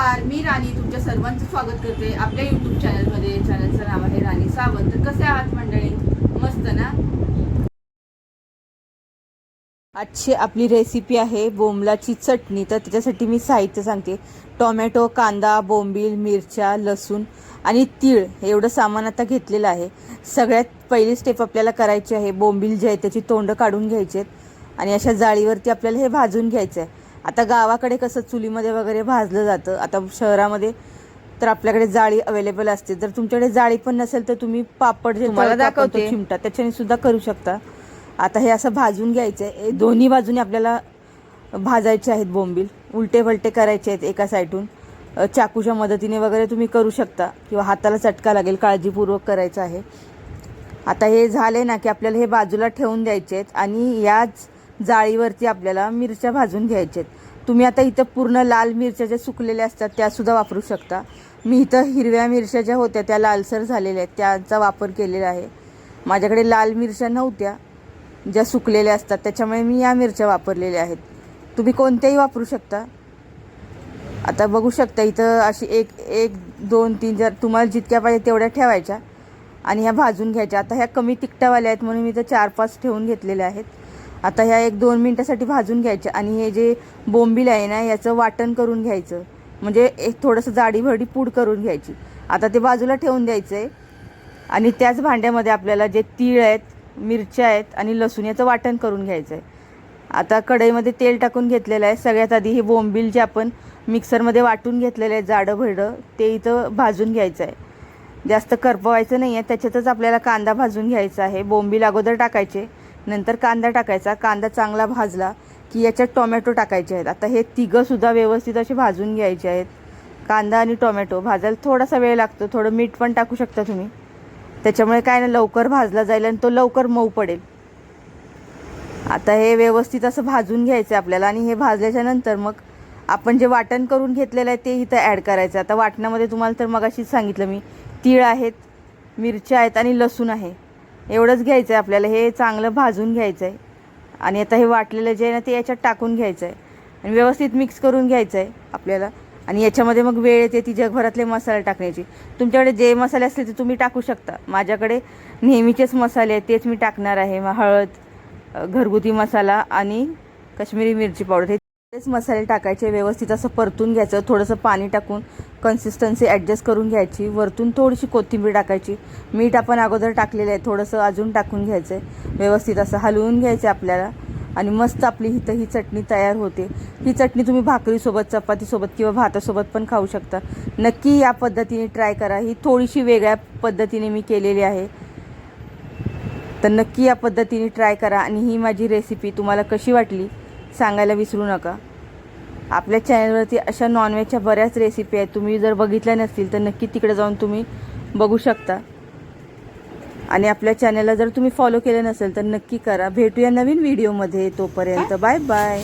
नमस्कार मी राणी तुमच्या सर्वांचं स्वागत करते आपल्या यूट्यूब चॅनलमध्ये चॅनलचं नाव आहे राणी सावंत. तर कसे आहात मंडळी? मस्त ना? आजची आपली रेसिपी आहे बोंबलाची चटणी. तर त्याच्यासाठी मी साहित्य सांगते. टोमॅटो कांदा बोंबील मिरच्या लसूण आणि तीळ हे एवढं सामान आता घेतलेलं आहे. सगळ्यात पहिली स्टेप आपल्याला करायची आहे बोंबील जे आहे त्याची तोंड काढून घ्यायची आहेत. आणि अशा जाळीवरती आपल्याला हे भाजून घ्यायचं आहे. आता गावाकडे कसं चुलीमध्ये वगैरे भाजलं जातं. आता शहरामध्ये तर आपल्याकडे जाळी अवेलेबल असते. जर तुमच्याकडे जाळी पण नसेल तर तुम्ही पापड जे तो दाखवते. चिमटा त्याच्याने सुद्धा करू शकता. आता हे असं भाजून घ्यायचं आहे दोन्ही बाजूने आपल्याला भाजायचे आहेत बोंबील. उलटे वलटे करायचे आहेत एका साईडून चाकूच्या मदतीने वगैरे तुम्ही करू शकता. किंवा हाताला चटका लागेल काळजीपूर्वक करायचं आहे. आता हे झाले ना की आपल्याला हे बाजूला ठेवून द्यायचे आहेत. आणि याच जाळीवरती आपल्याला मिरच्या भाजून घ्यायच्या आहेत तुम्ही आता इथं पूर्ण लाल मिरच्या ज्या सुकलेल्या असतात त्यासुद्धा वापरू शकता. मी इथं हिरव्या मिरच्या ज्या होत्या त्या लालसर झालेल्या आहेत. त्यांचा वापर केलेला आहे. माझ्याकडे लाल मिरच्या नव्हत्या ज्या सुकलेल्या असतात. त्याच्यामुळे मी या मिरच्या वापरलेल्या आहेत. तुम्ही कोणत्याही वापरू शकता. आता बघू शकता इथं अशी एक एक दोन तीन जर तुम्हाला जितक्या पाहिजे तेवढ्या ठेवायच्या आणि ह्या भाजून घ्यायच्या. आता ह्या कमी तिखटावाल्या आहेत म्हणून मी इथं चार पाच ठेवून घेतलेल्या आहेत. आता ह्या एक दोन मिनटासाठी भाजून घ्यायच्या आणि हे जे बोंबील आहे ना याचं वाटण करून घ्यायचं. म्हणजे एक थोडंसं जाडीभरडी पूड करून घ्यायची. आता ते बाजूला ठेवून द्यायचं आहे आणि त्याच भांड्यामध्ये आपल्याला जे तीळ आहेत मिरच्या आहेत आणि लसूण याचं वाटण करून घ्यायचं आहे आता कढईमध्ये तेल टाकून घेतलेलं आहे. सगळ्यात आधी हे बोंबील जे आपण मिक्सरमध्ये वाटून घेतलेलं आहे जाडं भरडं ते इथं भाजून घ्यायचं आहे जास्त करपवायचं नाही आहे त्याच्यातच आपल्याला कांदा भाजून घ्यायचा आहे. बोंबील अगोदर टाकायचे. नंतर कांदा टाकायचा. कांदा चांगला भाजला की याच्यात टोमॅटो टाकायचे आहेत. आता हे तिघंसुद्धा व्यवस्थित असे भाजून घ्यायचे आहेत. कांदा आणि टोमॅटो. भाजायला थोडासा वेळ लागतो. थोडं मीठ पण टाकू शकता तुम्ही. त्याच्यामुळे काय ना लवकर भाजला जाईल आणि तो लवकर मऊ पडेल. आता हे व्यवस्थित असं भाजून घ्यायचं आहे आपल्याला आणि हे भाजल्याच्या नंतर मग आपण जे वाटण करून घेतलेलं आहे ते इथं ॲड करायचं आता वाटणामध्ये तुम्हाला तर मग सांगितलं मी. तीळ आहेत मिरच्या आहेत आणि लसूण आहे. एवढंच घ्यायचं आहे आपल्याला. हे चांगलं भाजून घ्यायचं आहे आणि आता हे वाटलेलं जे आहे ना ते याच्यात टाकून घ्यायचं आहे आणि व्यवस्थित मिक्स करून घ्यायचं आहे आपल्याला. आणि याच्यामध्ये मग वेळ येते ती जगभरातले मसाले टाकण्याची. तुमच्याकडे जे मसाले असतील ते तुम्ही टाकू शकता. माझ्याकडे नेहमीचेच मसाले आहेत तेच मी टाकणार आहे. मग हळद घरगुती मसाला आणि कश्मीरी मिरची पावडर. हे तेच मसाले टाकायचे व्यवस्थित असं परतून घ्यायचं थोडंसं पाणी टाकून कन्सिस्टन्सी ॲडजस्ट करून घ्यायची. वरतून थोडीशी कोथिंबीर टाकायची. मीठ आपण अगोदर टाकलेलं आहे थोडंसं अजून टाकून घ्यायचं आहे व्यवस्थित असं हलवून घ्यायचं आहे आपल्याला. आणि मस्त आपली इथं ही चटणी तयार होते. ही चटणी तुम्ही भाकरीसोबत चपातीसोबत किंवा भातासोबत पण खाऊ शकता. नक्की या पद्धतीने ट्राय करा. ही थोडीशी वेगळ्या पद्धतीने मी केलेली आहे. तर नक्की या पद्धतीने ट्राय करा. आणि ही माझी रेसिपी तुम्हाला कशी वाटली? सांगायला विसरू नका. आपल्या चॅनलवरती अशा नॉनव्हेजच्या बऱ्याच रेसिपी आहेत. तुम्ही जर बघितल्या नसतील तर नक्की तिकडे जाऊन तुम्ही बघू शकता. आणि आपल्या चॅनलला जर तुम्ही फॉलो केलं नसेल तर नक्की करा. भेटूया नवीन व्हिडिओमध्ये तोपर्यंत. Bye bye